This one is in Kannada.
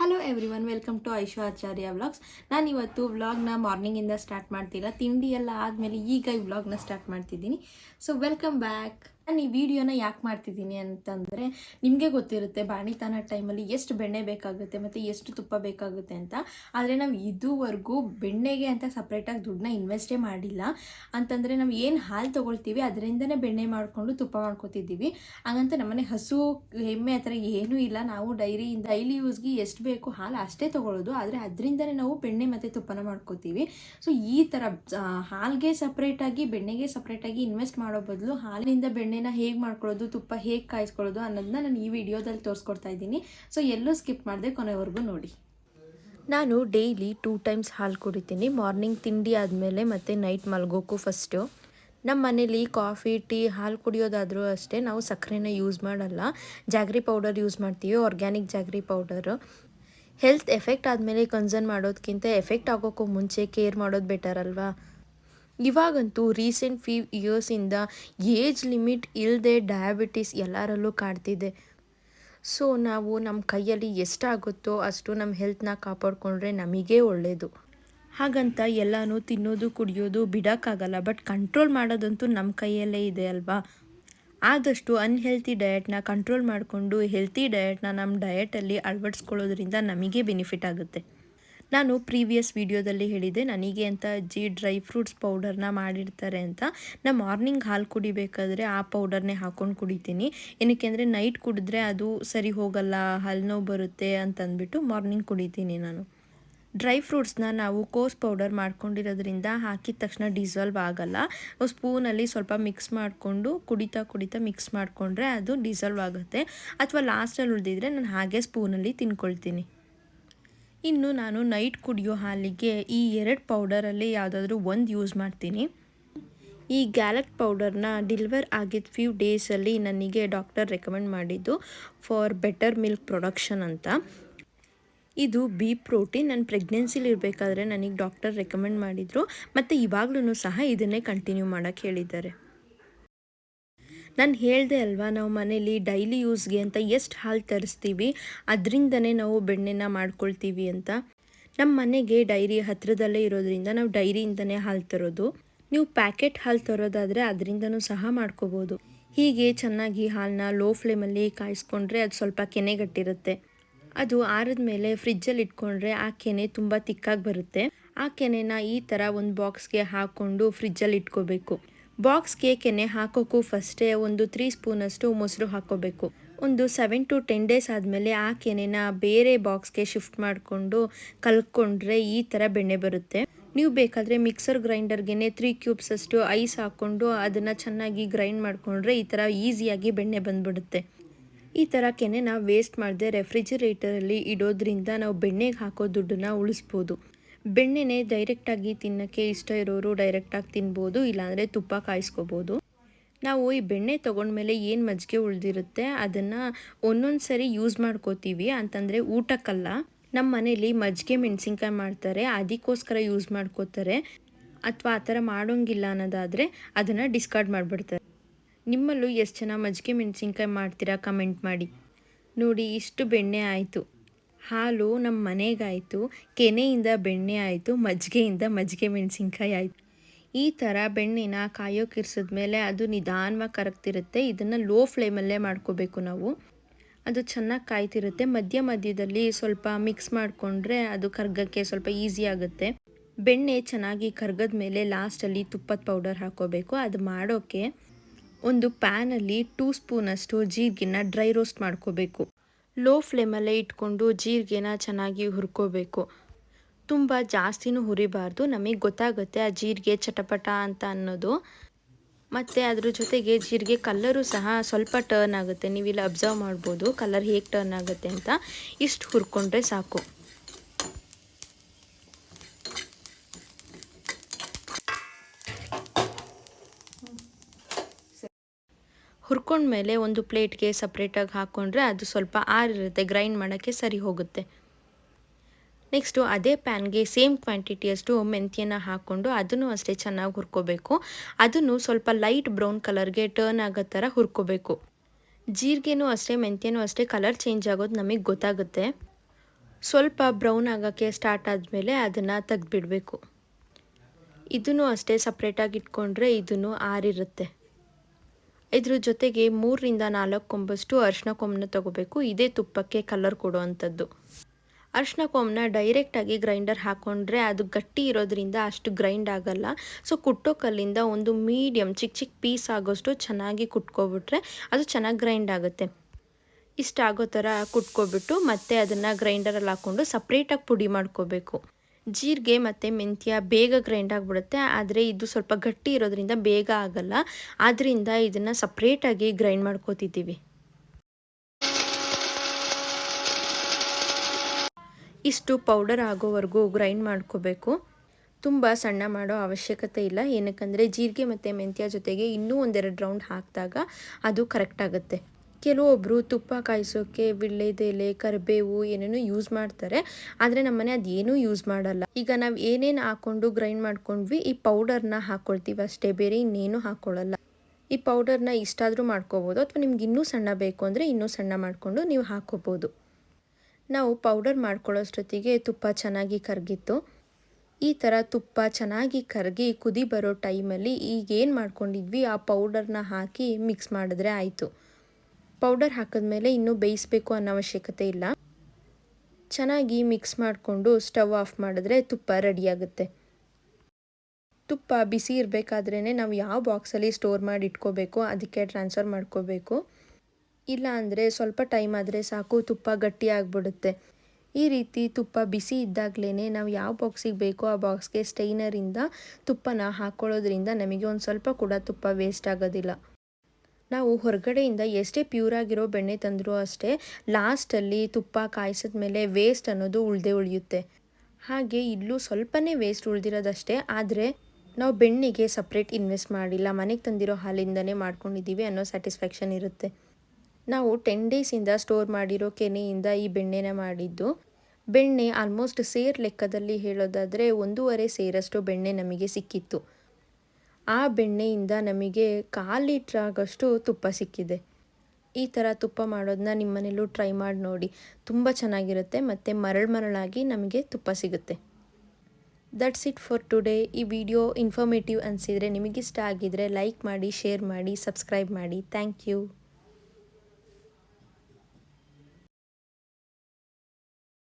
Hello everyone welcome to Aishwa Acharya vlogs ನಾನು ಇವತ್ತು ವ್ಲಾಗ್ನ ಮಾರ್ನಿಂಗಿಂದ ಸ್ಟಾರ್ಟ್ ಮಾಡ್ತಿಲ್ಲ, ತಿಂಡಿ ಎಲ್ಲ ಆದಮೇಲೆ ಈಗ ಈ ವ್ಲಾಗ್ನ ಸ್ಟಾರ್ಟ್ ಮಾಡ್ತಿದ್ದೀನಿ. ಸೊ ವೆಲ್ಕಮ್ ಬ್ಯಾಕ್ ನಾನು ಈ ವಿಡಿಯೋನ ಯಾಕೆ ಮಾಡ್ತಿದ್ದೀನಿ ಅಂತಂದರೆ ನಿಮಗೆ ಗೊತ್ತಿರುತ್ತೆ ಬಾಣಿತನ ಟೈಮಲ್ಲಿ ಎಷ್ಟು ಬೆಣ್ಣೆ ಬೇಕಾಗುತ್ತೆ ಮತ್ತು ಎಷ್ಟು ತುಪ್ಪ ಬೇಕಾಗುತ್ತೆ ಅಂತ. ಆದರೆ ನಾವು ಇದುವರೆಗೂ ಬೆಣ್ಣೆಗೆ ಅಂತ ಸಪ್ರೇಟಾಗಿ ದುಡ್ಡನ್ನ ಇನ್ವೆಸ್ಟೇ ಮಾಡಿಲ್ಲ. ಅಂತಂದರೆ ನಾವು ಏನು ಹಾಲು ತೊಗೊಳ್ತೀವಿ ಅದರಿಂದನೇ ಬೆಣ್ಣೆ ಮಾಡಿಕೊಂಡು ತುಪ್ಪ ಮಾಡ್ಕೊತಿದ್ದೀವಿ. ಹಾಗಂತ ನಮ್ಮನೆ ಹಸು, ಎಮ್ಮೆ ಆ ಥರ ಏನೂ ಇಲ್ಲ. ನಾವು ಡೈರಿಯಿಂದ, ಡೈಲಿ ಯೂಸ್ಗೆ ಎಷ್ಟು ಬೇಕು ಹಾಲು ಅಷ್ಟೇ ತೊಗೊಳ್ಳೋದು ಆದರೆ ಅದರಿಂದನೇ ನಾವು ಬೆಣ್ಣೆ ಮತ್ತು ತುಪ್ಪನ ಮಾಡ್ಕೋತೀವಿ. ಸೊ ಈ ಥರ ಹಾಲಿಗೆ ಸಪ್ರೇಟಾಗಿ ಬೆಣ್ಣೆಗೆ ಸಪ್ರೇಟಾಗಿ ಇನ್ವೆಸ್ಟ್ ಮಾಡೋ ಬದಲು ಹಾಲಿನಿಂದ ಬೆಣ್ಣೆನ ಹೇಗೆ ಮಾಡ್ಕೊಳ್ಳೋದು, ತುಪ್ಪ ಹೇಗೆ ಕಾಯಿಸ್ಕೊಳ್ಳೋದು ಅನ್ನೋದನ್ನ ನಾನು ಈ ವಿಡಿಯೋದಲ್ಲಿ ತೋರಿಸ್ಕೊಡ್ತಾ ಇದ್ದೀನಿ. ಸೊ ಎಲ್ಲೂ ಸ್ಕಿಪ್ ಮಾಡಿದೆ ಕೊನೆವರೆಗೂ ನೋಡಿ. ನಾನು ಡೈಲಿ ಟೂ ಟೈಮ್ಸ್ ಹಾಲು ಕುಡಿತೀನಿ. ಮಾರ್ನಿಂಗ್ ತಿಂಡಿ ಆದಮೇಲೆ ಮತ್ತು ನೈಟ್ ಮಲ್ಗೋಕ್ಕೂ ಫಸ್ಟು ನಮ್ಮ ಮನೇಲಿ ಕಾಫಿ, ಟೀ ಹಾಲು ಕುಡಿಯೋದಾದರೂ ಅಷ್ಟೇ ನಾವು ಸಕ್ಕರೆನ ಯೂಸ್ ಮಾಡಲ್ಲ. ಜಾಗ್ರಿ ಪೌಡರ್ ಯೂಸ್ ಮಾಡ್ತೀವಿ organic jaggery powder health effect ಆದಮೇಲೆ ಕನ್ಸರ್ನ್ ಮಾಡೋದಕ್ಕಿಂತ ಎಫೆಕ್ಟ್ ಆಗೋಕ್ಕೂ ಮುಂಚೆ ಕೇರ್ ಮಾಡೋದು ಬೆಟರ್ ಅಲ್ವಾ? ಇವಾಗಂತೂ ರೀಸೆಂಟ್ ಫ್ಯೂ ಇಯರ್ಸಿಂದ ಏಜ್ ಲಿಮಿಟ್ ಇಲ್ಲದೆ ಡಯಾಬಿಟಿಸ್ ಎಲ್ಲರಲ್ಲೂ ಕಾಡ್ತಿದೆ. ಸೊ ನಾವು ನಮ್ಮ ಕೈಯಲ್ಲಿ ಎಷ್ಟಾಗುತ್ತೋ ಅಷ್ಟು ನಮ್ಮ ಹೆಲ್ತ್ನ ಕಾಪಾಡಿಕೊಂಡ್ರೆ ನಮಗೇ ಒಳ್ಳೆಯದು ಹಾಗಂತ ಎಲ್ಲನೂ ತಿನ್ನೋದು, ಕುಡಿಯೋದು ಬಿಡೋಕ್ಕಾಗಲ್ಲ ಬಟ್ ಕಂಟ್ರೋಲ್ ಮಾಡೋದಂತೂ ನಮ್ಮ ಕೈಯಲ್ಲೇ ಇದೆ ಅಲ್ವಾ? ಆದಷ್ಟು ಅನ್ಹೆಲ್ತಿ ಡಯಟ್ನ ಕಂಟ್ರೋಲ್ ಮಾಡಿಕೊಂಡು ಹೆಲ್ತಿ ಡಯಟ್ನ ನಮ್ಮ ಡಯಟಲ್ಲಿ ಅಳವಡಿಸ್ಕೊಳ್ಳೋದ್ರಿಂದ ನಮಗೆ ಬೆನಿಫಿಟ್ ಆಗುತ್ತೆ. ನಾನು ಪ್ರೀವಿಯಸ್ ವಿಡಿಯೋದಲ್ಲಿ ಹೇಳಿದೆ ನನಗೆ ಅಂತ ಅಜ್ಜಿ ಡ್ರೈ ಫ್ರೂಟ್ಸ್ ಪೌಡರ್ನ ಮಾಡಿರ್ತಾರೆ ಅಂತ. ನಾ ಮಾರ್ನಿಂಗ್ ಹಾಲು ಕುಡಿಬೇಕಾದ್ರೆ ಆ ಪೌಡರ್ನೇ ಹಾಕ್ಕೊಂಡು ಕುಡಿತೀನಿ. ಏನಕ್ಕೆ ಅಂದರೆ ನೈಟ್ ಕುಡಿದ್ರೆ ಅದು ಸರಿ ಹೋಗಲ್ಲ ಹಲ್ಲು ನೋವು ಬರುತ್ತೆ ಅಂತಂದ್ಬಿಟ್ಟು ಮಾರ್ನಿಂಗ್ ಕುಡಿತೀನಿ ನಾನು. ಡ್ರೈ ಫ್ರೂಟ್ಸ್ನ ನಾವು ಕೋಸ್ ಪೌಡರ್ ಮಾಡ್ಕೊಂಡಿರೋದ್ರಿಂದ ಹಾಕಿದ ತಕ್ಷಣ ಡಿಸಾಲ್ವ್ ಆಗಲ್ಲ. ಸ್ಪೂನಲ್ಲಿ ಸ್ವಲ್ಪ ಮಿಕ್ಸ್ ಮಾಡಿಕೊಂಡು ಕುಡಿತಾ ಕುಡಿತಾ ಮಿಕ್ಸ್ ಮಾಡಿಕೊಂಡ್ರೆ ಅದು ಡಿಸಾಲ್ವ್ ಆಗುತ್ತೆ. ಅಥವಾ ಲಾಸ್ಟಲ್ಲಿ ಉಳಿದಿದ್ರೆ ನಾನು ಹಾಗೆ ಸ್ಪೂನಲ್ಲಿ ತಿನ್ಕೊಳ್ತೀನಿ. ಇನ್ನು ನಾನು ನೈಟ್ ಕುಡಿಯೋ ಹಾಲಿಗೆ ಈ ಎರಡು ಪೌಡರಲ್ಲಿ ಯಾವುದಾದ್ರೂ ಒಂದು ಯೂಸ್ ಮಾಡ್ತೀನಿ. ಈ ಗ್ಯಾಲಕ್ ಪೌಡರ್ನ ಡಿಲಿವರ್ ಆಗಿದ್ದ ಫ್ಯೂ ಡೇಸಲ್ಲಿ ನನಗೆ ಡಾಕ್ಟರ್ ರೆಕಮೆಂಡ್ ಮಾಡಿದ್ದು ಫಾರ್ ಬೆಟರ್ ಮಿಲ್ಕ್ ಪ್ರೊಡಕ್ಷನ್ ಅಂತ. ಇದು ಬಿ ಪ್ರೋಟೀನ್ ನನ್ನ ಪ್ರೆಗ್ನೆನ್ಸಿಲಿ ಇರಬೇಕಾದ್ರೆ ನನಗೆ ಡಾಕ್ಟರ್ ರೆಕಮೆಂಡ್ ಮಾಡಿದರು. ಮತ್ತು ಇವಾಗಲೂ ಸಹ ಇದನ್ನೇ ಕಂಟಿನ್ಯೂ ಮಾಡೋಕ್ಕೆ ಹೇಳಿದ್ದಾರೆ. ನಾನು ಹೇಳಿದೆ ಅಲ್ವಾ, ನಾವು ಮನೇಲಿ ಡೈಲಿ ಯೂಸ್ಗೆ ಅಂತ ಎಷ್ಟು ಹಾಲು ತರಿಸ್ತೀವಿ, ಅದರಿಂದನೇ ನಾವು ಬೆಣ್ಣೆನ ಮಾಡ್ಕೊಳ್ತೀವಿ ಅಂತ. ನಮ್ಮ ಮನೆಗೆ ಡೈರಿ ಹತ್ತಿರದಲ್ಲೇ ಇರೋದ್ರಿಂದ ನಾವು ಡೈರಿಯಿಂದನೇ ಹಾಲು ತರೋದು. ನೀವು ಪ್ಯಾಕೆಟ್ ಹಾಲು ತರೋದಾದರೆ ಅದರಿಂದನೂ ಸಹ ಮಾಡ್ಕೋಬೋದು. ಹೀಗೆ ಚೆನ್ನಾಗಿ ಹಾಲನ್ನ ಲೋ ಫ್ಲೇಮಲ್ಲಿ ಕಾಯಿಸ್ಕೊಂಡ್ರೆ ಅದು ಸ್ವಲ್ಪ ಕೆನೆಗಟ್ಟಿರುತ್ತೆ. ಅದು ಆರಿದ ಮೇಲೆ ಫ್ರಿಜ್ಜಲ್ಲಿ ಇಟ್ಕೊಂಡ್ರೆ ಆ ಕೆನೆ ತುಂಬ ತಿಕ್ಕಾಗಿ ಬರುತ್ತೆ. ಆ ಕೆನೆನ ಈ ಥರ ಒಂದು ಬಾಕ್ಸ್ಗೆ ಹಾಕ್ಕೊಂಡು ಫ್ರಿಜ್ಜಲ್ಲಿ ಇಟ್ಕೋಬೇಕು. ಬಾಕ್ಸ್ಗೆ ಕೆನೆ ಹಾಕೋಕ್ಕೂ ಫಸ್ಟೇ ಒಂದು ತ್ರೀ ಸ್ಪೂನಷ್ಟು ಮೊಸರು ಹಾಕೋಬೇಕು. ಒಂದು ಸೆವೆನ್ ಟು ಟೆನ್ ಡೇಸ್ ಆದಮೇಲೆ ಆ ಕೆನೆನ ಬೇರೆ ಬಾಕ್ಸ್ಗೆ ಶಿಫ್ಟ್ ಮಾಡಿಕೊಂಡು ಕಲ್ಕೊಂಡ್ರೆ ಈ ಥರ ಬೆಣ್ಣೆ ಬರುತ್ತೆ. ನೀವು ಬೇಕಾದರೆ ಮಿಕ್ಸರ್ ಗ್ರೈಂಡರ್ಗೆ ತ್ರೀ ಕ್ಯೂಬ್ಸ್ ಅಷ್ಟು ಐಸ್ ಹಾಕ್ಕೊಂಡು ಅದನ್ನು ಚೆನ್ನಾಗಿ ಗ್ರೈಂಡ್ ಮಾಡಿಕೊಂಡ್ರೆ ಈ ಥರ ಈಸಿಯಾಗಿ ಬೆಣ್ಣೆ ಬಂದುಬಿಡುತ್ತೆ. ಈ ಥರ ಕೆನೆನ ವೇಸ್ಟ್ ಮಾಡದೆ ರೆಫ್ರಿಜಿರೇಟರಲ್ಲಿ ಇಡೋದ್ರಿಂದ ನಾವು ಬೆಣ್ಣೆಗೆ ಹಾಕೋ ದುಡ್ಡನ್ನ ಉಳಿಸ್ಬೋದು. ಬೆಣ್ಣೆನೆ ಡೈರೆಕ್ಟಾಗಿ ತಿನ್ನೋಕ್ಕೆ ಇಷ್ಟ ಇರೋರು ಡೈರೆಕ್ಟಾಗಿ ತಿನ್ಬೋದು, ಇಲ್ಲಾಂದರೆ ತುಪ್ಪ ಕಾಯಿಸ್ಕೋಬೋದು. ನಾವು ಈ ಬೆಣ್ಣೆ ತೊಗೊಂಡ್ಮೇಲೆ ಏನು ಮಜ್ಜಿಗೆ ಉಳಿದಿರುತ್ತೆ ಅದನ್ನು ಒಂದೊಂದು ಸರಿ ಯೂಸ್ ಮಾಡ್ಕೋತೀವಿ. ಅಂತಂದರೆ ಊಟಕ್ಕಲ್ಲ ನಮ್ಮ ಮನೇಲಿ ಮಜ್ಜಿಗೆ ಮೆಣಸಿನ್ಕಾಯಿ ಮಾಡ್ತಾರೆ, ಅದಕ್ಕೋಸ್ಕರ ಯೂಸ್ ಮಾಡ್ಕೋತಾರೆ. ಅಥವಾ ಆ ಥರ ಮಾಡೋಂಗಿಲ್ಲ ಅನ್ನೋದಾದರೆ ಅದನ್ನು ಡಿಸ್ಕಾರ್ಡ್ ಮಾಡಿಬಿಡ್ತಾರೆ. ನಿಮ್ಮಲ್ಲೂ ಎಷ್ಟು ಜನ ಮಜ್ಜಿಗೆ ಮೆಣಸಿನ್ಕಾಯಿ ಮಾಡ್ತೀರಾ ಕಮೆಂಟ್ ಮಾಡಿ. ನೋಡಿ, ಇಷ್ಟು ಬೆಣ್ಣೆ ಆಯಿತು. ಹಾಲು ನಮ್ಮ ಮನೆಗಾಯಿತು, ಕೆನೆಯಿಂದ ಬೆಣ್ಣೆ ಆಯಿತು ಮಜ್ಜಿಗೆಯಿಂದ ಮಜ್ಜಿಗೆ ಮೆಣಸಿನ್ಕಾಯಿ ಆಯಿತು. ಈ ಥರ ಬೆಣ್ಣೆನ ಕಾಯೋಕ್ಕಿರ್ಸಿದ್ಮೇಲೆ ಅದು ನಿಧಾನವಾಗಿ ಕರಗ್ತಿರುತ್ತೆ. ಇದನ್ನು ಲೋ ಫ್ಲೇಮಲ್ಲೇ ಮಾಡ್ಕೋಬೇಕು ನಾವು. ಅದು ಚೆನ್ನಾಗಿ ಕಾಯ್ತಿರುತ್ತೆ. ಮಧ್ಯ ಮಧ್ಯದಲ್ಲಿ ಸ್ವಲ್ಪ ಮಿಕ್ಸ್ ಮಾಡಿಕೊಂಡ್ರೆ ಅದು ಕರ್ಗಕ್ಕೆ ಸ್ವಲ್ಪ ಈಸಿ ಆಗುತ್ತೆ. ಬೆಣ್ಣೆ ಚೆನ್ನಾಗಿ ಕರ್ಗದ ಮೇಲೆ ಲಾಸ್ಟಲ್ಲಿ ತುಪ್ಪದ ಪೌಡರ್ ಹಾಕೋಬೇಕು. ಅದು ಮಾಡೋಕ್ಕೆ ಒಂದು ಪ್ಯಾನಲ್ಲಿ ಟೂ ಸ್ಪೂನಷ್ಟು ಜೀರಿಗೆನ ಡ್ರೈ ರೋಸ್ಟ್ ಮಾಡ್ಕೋಬೇಕು. ಲೋ ಫ್ಲೇಮಲ್ಲೇ ಇಟ್ಕೊಂಡು ಜೀರಿಗೆನ ಚೆನ್ನಾಗಿ ಹುರ್ಕೋಬೇಕು. ತುಂಬ ಜಾಸ್ತಿನೂ ಹುರಿಬಾರ್ದು. ನಮಗೆ ಗೊತ್ತಾಗುತ್ತೆ ಆ ಜೀರಿಗೆ ಚಟಪಟ ಅಂತ ಅನ್ನೋದು. ಮತ್ತು ಅದ್ರ ಜೊತೆಗೆ ಜೀರಿಗೆ ಕಲ್ಲರು ಸಹ ಸ್ವಲ್ಪ ಟರ್ನ್ ಆಗುತ್ತೆ. ನೀವಿಲ್ಲಿ ಅಬ್ಸರ್ವ್ ಮಾಡ್ಬೋದು. ಕಲರ್ ಹೇಗೆ ಟರ್ನ್ ಆಗುತ್ತೆ ಅಂತ ಇಷ್ಟು ಹುರ್ಕೊಂಡ್ರೆ ಸಾಕು. ಹುರ್ಕೊಂಡ್ಮೇಲೆ ಒಂದು ಪ್ಲೇಟ್ಗೆ ಸಪ್ರೇಟಾಗಿ ಹಾಕ್ಕೊಂಡ್ರೆ ಅದು ಸ್ವಲ್ಪ ಆರಿರುತ್ತೆ ಗ್ರೈಂಡ್ ಮಾಡೋಕ್ಕೆ ಸರಿ ಹೋಗುತ್ತೆ. ನೆಕ್ಸ್ಟು ಅದೇ ಪ್ಯಾನ್ಗೆ ಸೇಮ್ ಕ್ವಾಂಟಿಟಿಯಷ್ಟು ಮೆಂತ್ಯನ ಹಾಕ್ಕೊಂಡು ಅದನ್ನು ಅಷ್ಟೇ ಚೆನ್ನಾಗಿ ಹುರ್ಕೋಬೇಕು. ಅದನ್ನು ಸ್ವಲ್ಪ ಲೈಟ್ ಬ್ರೌನ್ ಕಲರ್ಗೆ ಟರ್ನ್ ಆಗೋ ಥರ ಹುರ್ಕೋಬೇಕು. ಜೀರಿಗೆನೂ ಅಷ್ಟೇ, ಮೆಂತ್ಯನೂ ಅಷ್ಟೇ ಕಲರ್ ಚೇಂಜ್ ಆಗೋದು ನಮಗೆ ಗೊತ್ತಾಗುತ್ತೆ. ಸ್ವಲ್ಪ ಬ್ರೌನ್ ಆಗೋಕ್ಕೆ ಸ್ಟಾರ್ಟ್ ಆದಮೇಲೆ ಅದನ್ನು ತೆಗೆದುಬಿಡಬೇಕು. ಇದನ್ನು ಅಷ್ಟೇ ಸಪ್ರೇಟಾಗಿ ಇಟ್ಕೊಂಡ್ರೆ ಇದನ್ನು ಆರಿರುತ್ತೆ. ಇದ್ರ ಜೊತೆಗೆ ಮೂರರಿಂದ ನಾಲ್ಕು ಕೊಂಬಷ್ಟು ಅರಿಶಿನ ಕೊಂಬನ್ನ ತಗೋಬೇಕು. ಇದೇ ತುಪ್ಪಕ್ಕೆ ಕಲರ್ ಕೊಡುವಂಥದ್ದು. ಅರಿಶಿನ ಕೊಂಬನ್ನ ಡೈರೆಕ್ಟಾಗಿ ಗ್ರೈಂಡರ್ ಹಾಕ್ಕೊಂಡ್ರೆ ಅದು ಗಟ್ಟಿ ಇರೋದ್ರಿಂದ ಅಷ್ಟು ಗ್ರೈಂಡ್ ಆಗಲ್ಲ. ಸೊ ಕುಟ್ಟೋ ಕಲ್ಲಿಂದ ಒಂದು ಮೀಡಿಯಮ್ ಚಿಕ್ಕ ಚಿಕ್ಕ ಪೀಸ್ ಆಗೋಷ್ಟು ಚೆನ್ನಾಗಿ ಕುಟ್ಕೊಬಿಟ್ರೆ ಅದು ಚೆನ್ನಾಗಿ ಗ್ರೈಂಡ್ ಆಗುತ್ತೆ. ಇಷ್ಟ ಆಗೋ ಥರ ಕುಟ್ಕೊಬಿಟ್ಟು ಮತ್ತೆ ಅದನ್ನು ಗ್ರೈಂಡರಲ್ಲಿ ಹಾಕ್ಕೊಂಡು ಸಪ್ರೇಟಾಗಿ ಪುಡಿ ಮಾಡ್ಕೋಬೇಕು. ಜೀರಿಗೆ ಮತ್ತು ಮೆಂತ್ಯ ಬೇಗ ಗ್ರೈಂಡ್ ಆಗಿಬಿಡುತ್ತೆ. ಆದರೆ ಇದು ಸ್ವಲ್ಪ ಗಟ್ಟಿ ಇರೋದ್ರಿಂದ ಬೇಗ ಆಗಲ್ಲ. ಆದ್ದರಿಂದ ಇದನ್ನು ಸಪ್ರೇಟಾಗಿ ಗ್ರೈಂಡ್ ಮಾಡ್ಕೋತಿದ್ದೀವಿ. ಇಷ್ಟು ಪೌಡರ್ ಆಗೋವರೆಗೂ ಗ್ರೈಂಡ್ ಮಾಡ್ಕೋಬೇಕು. ತುಂಬ ಸಣ್ಣ ಮಾಡೋ ಅವಶ್ಯಕತೆ ಇಲ್ಲ. ಏನಕ್ಕಂದರೆ ಜೀರಿಗೆ ಮತ್ತು ಮೆಂತ್ಯ ಜೊತೆಗೆ ಇನ್ನೂ ಒಂದೆರಡು ರೌಂಡ್ ಹಾಕಿದಾಗ ಅದು ಕರೆಕ್ಟ್ ಆಗುತ್ತೆ. ಕೆಲವೊಬ್ಬರು ತುಪ್ಪ ಕಾಯಿಸೋಕ್ಕೆ ವಿಳ್ಳೆದೆಲೆ ಕರಿಬೇವು ಏನೇನೋ ಯೂಸ್ ಮಾಡ್ತಾರೆ. ಆದರೆ ನಮ್ಮನೆ ಅದೇನೂ ಯೂಸ್ ಮಾಡಲ್ಲ. ಈಗ ನಾವು ಏನೇನು ಹಾಕ್ಕೊಂಡು ಗ್ರೈಂಡ್ ಮಾಡ್ಕೊಂಡ್ವಿ, ಈ ಪೌಡರ್ನ ಹಾಕ್ಕೊಳ್ತೀವಿ ಅಷ್ಟೇ. ಬೇರೆ ಇನ್ನೇನು ಹಾಕ್ಕೊಳ್ಳಲ್ಲ ಈ ಪೌಡರ್ನ ಇಷ್ಟಾದರೂ ಮಾಡ್ಕೋಬೋದು. ಅಥವಾ ನಿಮ್ಗೆ ಇನ್ನೂ ಸಣ್ಣ ಬೇಕು ಅಂದರೆ ಇನ್ನೂ ಸಣ್ಣ ಮಾಡಿಕೊಂಡು ನೀವು ಹಾಕ್ಕೋಬೋದು ನಾವು ಪೌಡರ್ ಮಾಡ್ಕೊಳ್ಳೋಷ್ಟೊತ್ತಿಗೆ ತುಪ್ಪ ಚೆನ್ನಾಗಿ ಕರಗಿತ್ತು. ಈ ಥರ ತುಪ್ಪ ಚೆನ್ನಾಗಿ ಕರಗಿ ಕುದಿ ಬರೋ ಟೈಮಲ್ಲಿ ಈಗೇನು ಮಾಡ್ಕೊಂಡಿದ್ವಿ, ಆ ಪೌಡರ್ನ ಹಾಕಿ ಮಿಕ್ಸ್ ಮಾಡಿದ್ರೆ ಆಯಿತು. ಪೌಡರ್ ಹಾಕಿದ್ಮೇಲೆ ಇನ್ನೂ ಬೇಯಿಸಬೇಕು ಅನ್ನೋ ಅವಶ್ಯಕತೆ ಇಲ್ಲ. ಚೆನ್ನಾಗಿ ಮಿಕ್ಸ್ ಮಾಡಿಕೊಂಡು ಸ್ಟವ್ ಆಫ್ ಮಾಡಿದ್ರೆ ತುಪ್ಪ ರೆಡಿಯಾಗುತ್ತೆ ತುಪ್ಪ ಬಿಸಿ ಇರಬೇಕಾದ್ರೇ ನಾವು ಯಾವ ಬಾಕ್ಸಲ್ಲಿ ಸ್ಟೋರ್ ಮಾಡಿ ಇಟ್ಕೋಬೇಕು, ಅದಕ್ಕೆ ಟ್ರಾನ್ಸ್ಫರ್ ಮಾಡ್ಕೋಬೇಕು. ಇಲ್ಲ ಅಂದರೆ ಸ್ವಲ್ಪ ಟೈಮ್ ಆದರೆ ಸಾಕು, ತುಪ್ಪ ಗಟ್ಟಿ ಆಗಿಬಿಡುತ್ತೆ. ಈ ರೀತಿ ತುಪ್ಪ ಬಿಸಿ ಇದ್ದಾಗಲೇ ನಾವು ಯಾವ ಬಾಕ್ಸಿಗೆ ಬೇಕೋ ಆ ಬಾಕ್ಸ್ಗೆ ಸ್ಟೈನರಿಂದ ತುಪ್ಪನ ಹಾಕ್ಕೊಳ್ಳೋದ್ರಿಂದ ನಮಗೆ ಒಂದು ಸ್ವಲ್ಪ ಕೂಡ ತುಪ್ಪ ವೇಸ್ಟ್ ಆಗೋದಿಲ್ಲ. ನಾವು ಹೊರಗಡೆಯಿಂದ ಎಷ್ಟೇ ಪ್ಯೂರ್ ಆಗಿರೋ ಬೆಣ್ಣೆ ತಂದರೂ ಅಷ್ಟೇ ಲಾಸ್ಟಲ್ಲಿ ತುಪ್ಪ ಕಾಯಿಸಿದ ಮೇಲೆ ವೇಸ್ಟ್ ಅನ್ನೋದು ಉಳ್ದೇ ಉಳಿಯುತ್ತೆ. ಹಾಗೆ ಇಲ್ಲೂ ಸ್ವಲ್ಪನೇ ವೇಸ್ಟ್ ಉಳಿದಿರೋದಷ್ಟೇ, ಆದರೆ ನಾವು ಬೆಣ್ಣೆಗೆ ಸಪ್ರೇಟ್ ಇನ್ವೆಸ್ಟ್ ಮಾಡಿಲ್ಲ, ಮನೆಗೆ ತಂದಿರೋ ಹಾಲಿಂದನೇ ಮಾಡ್ಕೊಂಡಿದ್ದೀವಿ ಅನ್ನೋ ಸ್ಯಾಟಿಸ್ಫ್ಯಾಕ್ಷನ್ ಇರುತ್ತೆ. ನಾವು ಟೆನ್ ಡೇಸಿಂದ ಸ್ಟೋರ್ ಮಾಡಿರೋ ಕೆನೆಯಿಂದ ಈ ಬೆಣ್ಣೆನ ಮಾಡಿದ್ದು, ಬೆಣ್ಣೆ ಆಲ್ಮೋಸ್ಟ್ ಸೇರ್ ಲೆಕ್ಕದಲ್ಲಿ ಹೇಳೋದಾದರೆ ಒಂದೂವರೆ ಸೇರಷ್ಟು ಬೆಣ್ಣೆ ನಮಗೆ ಸಿಕ್ಕಿತ್ತು. ಆ ಬೆಣ್ಣೆಯಿಂದ ನಮಗೆ ಕಾಲು ಲೀಟ್ರ್ ಆಗೋಷ್ಟು ತುಪ್ಪ ಸಿಕ್ಕಿದೆ. ಈ ಥರ ತುಪ್ಪ ಮಾಡೋದನ್ನ ನಿಮ್ಮ ಮನೇಲೂ ಟ್ರೈ ಮಾಡಿ ನೋಡಿ. ತುಂಬ ಚೆನ್ನಾಗಿರುತ್ತೆ ಮತ್ತು ಮರಳು ಮರಳಾಗಿ ನಮಗೆ ತುಪ್ಪ ಸಿಗುತ್ತೆ. ದಟ್ಸ್ ಇಟ್ ಫಾರ್ ಟುಡೇ ಈ ವಿಡಿಯೋ ಇನ್ಫಾರ್ಮೇಟಿವ್ ಅನಿಸಿದರೆ ನಿಮಗಿಷ್ಟ ಆಗಿದರೆ ಲೈಕ್ ಮಾಡಿ ಶೇರ್ ಮಾಡಿ ಸಬ್ಸ್ಕ್ರೈಬ್ ಮಾಡಿ. Thank you